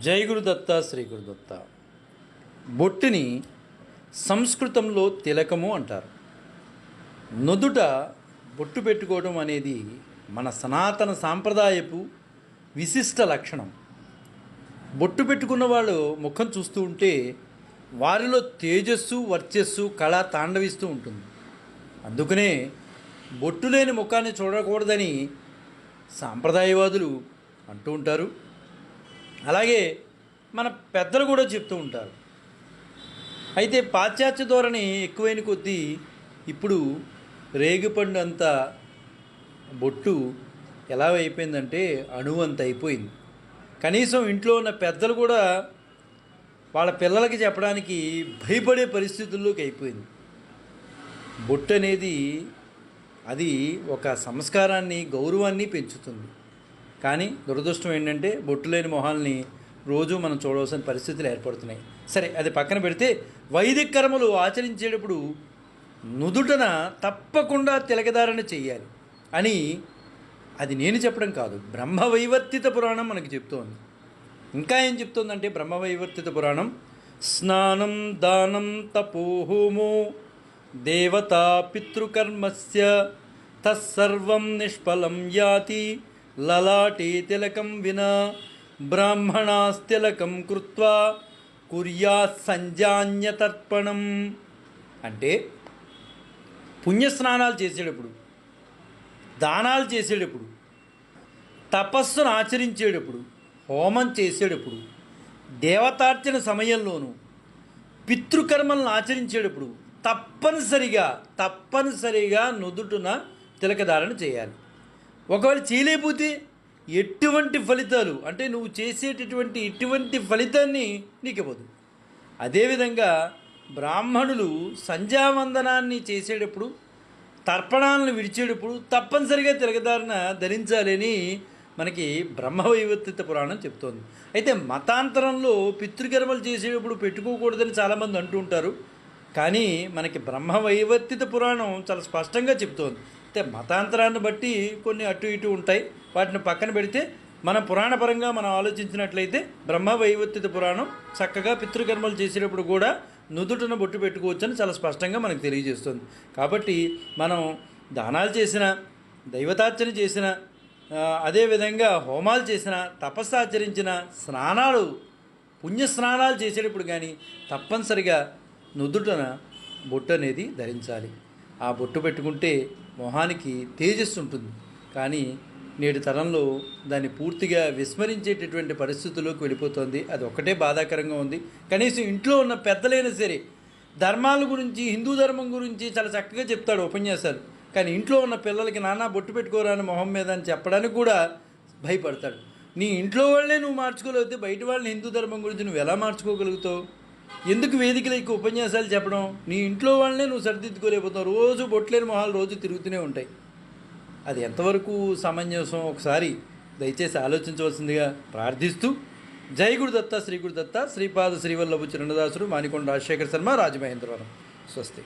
జై గురుదత్త శ్రీ గురుదత్త బొట్టుని సంస్కృతంలో తిలకము అంటారు. నుదుట బొట్టు పెట్టుకోవడం అనేది మన సనాతన సాంప్రదాయపు విశిష్ట లక్షణం. బొట్టు పెట్టుకున్న వాళ్ళు ముఖం చూస్తూ ఉంటే వారిలో తేజస్సు వర్చస్సు కళ తాండవిస్తూ ఉంటుంది. అందుకనే బొట్టు లేని ముఖాన్ని చూడకూడదని సాంప్రదాయవాదులు అంటూ ఉంటారు. అలాగే మన పెద్దలు కూడా చెప్తూ ఉంటారు. అయితే పాశ్చాత్య ధోరణి ఎక్కువైన కొద్దీ ఇప్పుడు రేగిపండు అంత బొట్టు ఎలా అయిపోయిందంటే అణువు అంత అయిపోయింది. కనీసం ఇంట్లో ఉన్న పెద్దలు కూడా వాళ్ళ పిల్లలకి చెప్పడానికి భయపడే పరిస్థితుల్లోకి అయిపోయింది. బొట్టు అనేది అది ఒక సంస్కారాన్ని గౌరవాన్ని పెంచుతుంది. కానీ దురదృష్టం ఏంటంటే బొట్టు లేని మొహాల్ని రోజు మనం చూడవలసిన పరిస్థితులు ఏర్పడుతున్నాయి. సరే అది పక్కన పెడితే వైదిక కర్మలు ఆచరించేటప్పుడు నుదుటన తప్పకుండా తిలకధారణ చేయాలి అని అది నేను చెప్పడం కాదు. బ్రహ్మవైవర్తిత పురాణం మనకి చెప్తోంది. ఇంకా ఏం చెప్తోందంటే బ్రహ్మవైవర్తిత పురాణం స్నానం దానం తపోహోమో దేవతా పితృకర్మస్య తత్సర్వం నిష్ఫలం యాతి లలాటే తిలకం వినా బ్రాహ్మణాస్తిలకం కృత్వా కుర్యా సంజాన్యతర్పణం అంటే పుణ్యస్నానాలు చేసేటప్పుడు దానాలు చేసేటప్పుడు తపస్సును ఆచరించేటప్పుడు హోమం చేసేటప్పుడు దేవతార్చన సమయంలోనూ పితృకర్మలను ఆచరించేటప్పుడు తప్పనిసరిగా తప్పనిసరిగా నుదుటున తిలకధారణ చేయాలి. ఒకవేళ చేయలేకపోతే ఎటువంటి ఫలితాలు? అంటే నువ్వు చేసేటటువంటి ఎటువంటి ఫలితాన్ని నీకు ఇవ్వదు అదేవిధంగా బ్రాహ్మణులు సంధ్యావందనాన్ని చేసేటప్పుడు తర్పణాలను విడిచేటప్పుడు తప్పనిసరిగా తిరగదారిన ధరించాలని మనకి బ్రహ్మవైవర్తిత పురాణం చెప్తోంది. అయితే మతాంతరంలో పితృకర్మలు చేసేటప్పుడు పెట్టుకోకూడదని చాలామంది అంటూ ఉంటారు. కానీ మనకి బ్రహ్మవైవర్తిత పురాణం చాలా స్పష్టంగా చెప్తోంది. అయితే మతాంతరాన్ని బట్టి కొన్ని అటు ఇటు ఉంటాయి. వాటిని పక్కన పెడితే మన పురాణపరంగా మనం ఆలోచించినట్లయితే బ్రహ్మవైవర్తిత పురాణం చక్కగా పితృకర్మలు చేసేటప్పుడు కూడా నుదుటన బొట్టు పెట్టుకోవచ్చని చాలా స్పష్టంగా మనకు తెలియజేస్తుంది. కాబట్టి మనం దానాలు చేసిన దైవతార్చన చేసిన అదేవిధంగా హోమాలు చేసిన తపస్సు ఆచరించిన స్నానాలు పుణ్య స్నానాలు చేసేటప్పుడు కానీ తప్పనిసరిగా నుదుటన బొట్టు అనేది ధరించాలి. ఆ బొట్టు పెట్టుకుంటే మొహానికి తేజస్సు ఉంటుంది. కానీ నేటి తరంలో దాన్ని పూర్తిగా విస్మరించేటటువంటి పరిస్థితుల్లోకి వెళ్ళిపోతుంది. అది ఒక్కటే బాధాకరంగా ఉంది. కనీసం ఇంట్లో ఉన్న పెద్దలైనా సరే ధర్మాల గురించి హిందూ ధర్మం గురించి చాలా చక్కగా చెప్తాడు ఉపన్యాసాలు. కానీ ఇంట్లో ఉన్న పిల్లలకి నానా బొట్టు పెట్టుకోరాని మొహం మీద అని చెప్పడానికి కూడా భయపడతాడు. నీ ఇంట్లో వాళ్ళే నువ్వు మార్చుకోలేకపోతే బయట వాళ్ళని హిందూ ధర్మం గురించి నువ్వు ఎలా మార్చుకోగలుగుతావు? ఎందుకు వేదికలకి ఉపన్యాసాలు చెప్పడం? నీ ఇంట్లో వాళ్ళనే నువ్వు సరిదిద్దుకోలేకపోతావు రోజు బొట్లేని మొహాలు రోజు తిరుగుతూనే ఉంటాయి. అది ఎంతవరకు సమంజసం? ఒకసారి దయచేసి ఆలోచించవలసిందిగా ప్రార్థిస్తూ జై గురుదత్త శ్రీ గురుదత్త శ్రీపాద శ్రీవల్లభు చిరణదాసుడు మానికొండ రాజశేఖర శర్మ రాజమహేంద్రవరం. స్వస్తి.